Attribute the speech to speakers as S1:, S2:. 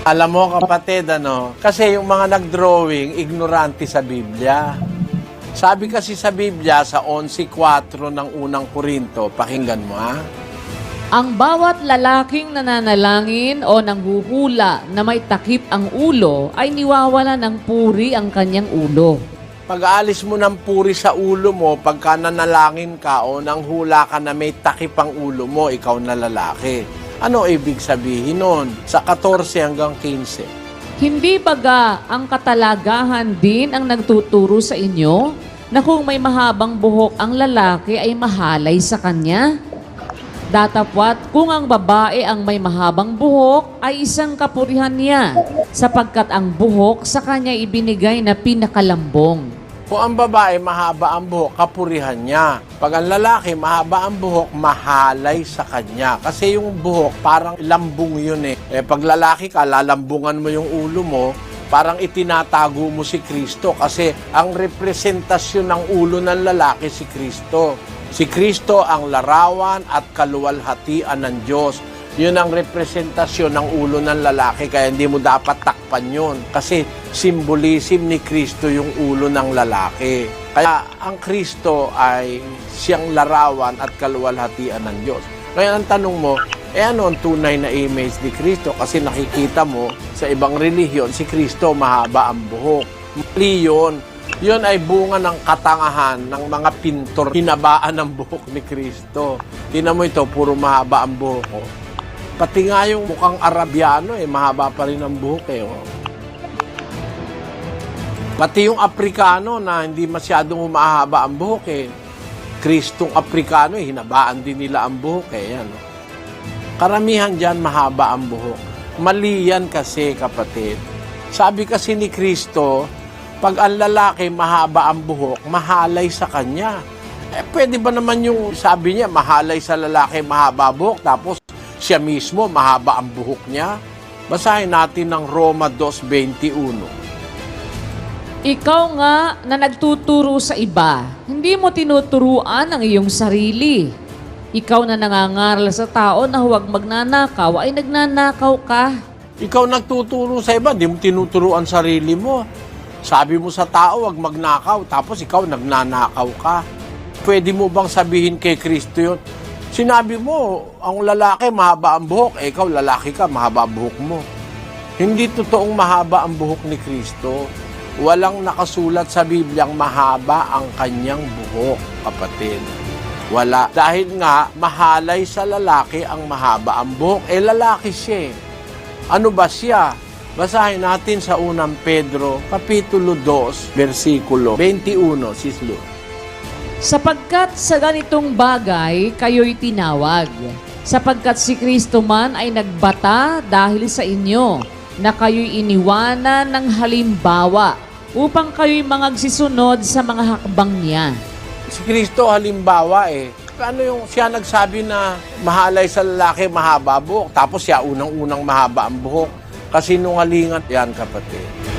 S1: Alam mo kapatid, ano, kasi yung mga nag-drawing, ignorante sa Biblia. Sabi kasi sa Biblia, sa 11.4 ng unang Korinto, pakinggan mo ha,
S2: Ang bawat lalaking nananalangin o nanghuhula na may takip ang ulo ay niwawala ng puri ang kanyang ulo.
S1: pag-aalis mo ng puri sa ulo mo, pagka nanalangin ka o nang hula ka na may takip ang ulo mo, ikaw na lalaki. Ano ibig sabihin nun? Sa 14 hanggang 15.
S2: Hindi baga ang katalagahan din ang nagtuturo sa inyo na kung may mahabang buhok ang lalaki ay mahalay sa kanya? Datapwat kung ang babae ang may mahabang buhok ay isang kapurihan niya sapagkat ang buhok sa kanya ibinigay na pinakalambong.
S1: Kung ang babae mahaba ang buhok, kapurihan niya. Pag ang lalaki mahaba ang buhok, mahalay sa kanya. Kasi yung buhok, parang lambong yun eh. eh pag lalaki ka, lalambungan mo yung ulo mo, parang itinatago mo si Kristo. Kasi ang representasyon ng ulo ng lalaki si Kristo. Si Kristo ang larawan at kaluwalhatian ng Diyos. Yun ang representasyon ng ulo ng lalaki, kaya hindi mo dapat takpan yun. Kasi symbolism ni Kristo yung ulo ng lalaki. Kaya ang Kristo ay siyang larawan at kaluwalhatian ng Diyos. Kaya ang tanong mo, eh ano ang tunay na image ni Kristo? Kasi nakikita mo sa ibang relihiyon, si Kristo mahaba ang buhok. Mali yun. Yun ay bunga ng katangahan ng mga pintor. Hinabaan ang buhok ni Kristo. Tingnan mo ito, puro mahaba ang buhok. Pati nga yung mukhang Arabiano, eh, mahaba pa rin ang buhok eh. oh. Pati yung Aprikano na hindi masyadong humahaba ang buhok eh. Kristong Aprikano, eh, hinabaan din nila ang buhok eh. Yan, oh. Karamihan dyan mahaba ang buhok. Mali yan kasi kapatid. Sabi kasi ni Kristo, pag ang lalaki mahaba ang buhok, mahalay sa kanya. Eh, pwede ba naman yung sabi niya, mahalay sa lalaki, mahaba buhok, tapos siya mismo, mahaba ang buhok niya? Basahin natin ng Roma 2.21.
S2: Ikaw nga na nagtuturo sa iba, hindi mo tinuturuan ang iyong sarili. Ikaw na nangangaral sa tao na huwag magnanakaw ay nagnanakaw ka.
S1: Ikaw nagtuturo sa iba, di mo tinuturuan sarili mo. Sabi mo sa tao, wag magnakaw, tapos ikaw nagnanakaw ka. Pwede mo bang sabihin kay Kristo yun? Sinabi mo, ang lalaki mahaba ang buhok, eh ikaw lalaki ka, mahaba ang buhok mo. Hindi totoong mahaba ang buhok ni Kristo. Walang nakasulat sa Bibliang mahaba ang kanyang buhok, kapatid. Wala. Dahil nga, mahalay sa lalaki ang mahaba ang buhok. Eh, lalaki siya. eh. Ano ba siya? Basahin natin sa unang Pedro, Kapitulo 2, versikulo 21, Sislo.
S2: Sapagkat sa ganitong bagay, kayo'y tinawag. Sapagkat si Kristo man ay nagbata dahil sa inyo, na kayo'y iniwanan ng halimbawa, upang kayo'y mangagsisunod sa mga hakbang niya.
S1: Si Kristo halimbawa eh. Ano yung siya nagsabi na mahalay sa lalaki mahaba buhok, tapos siya unang-unang mahaba ang buhok. Kasi nungalingan yan kapatid.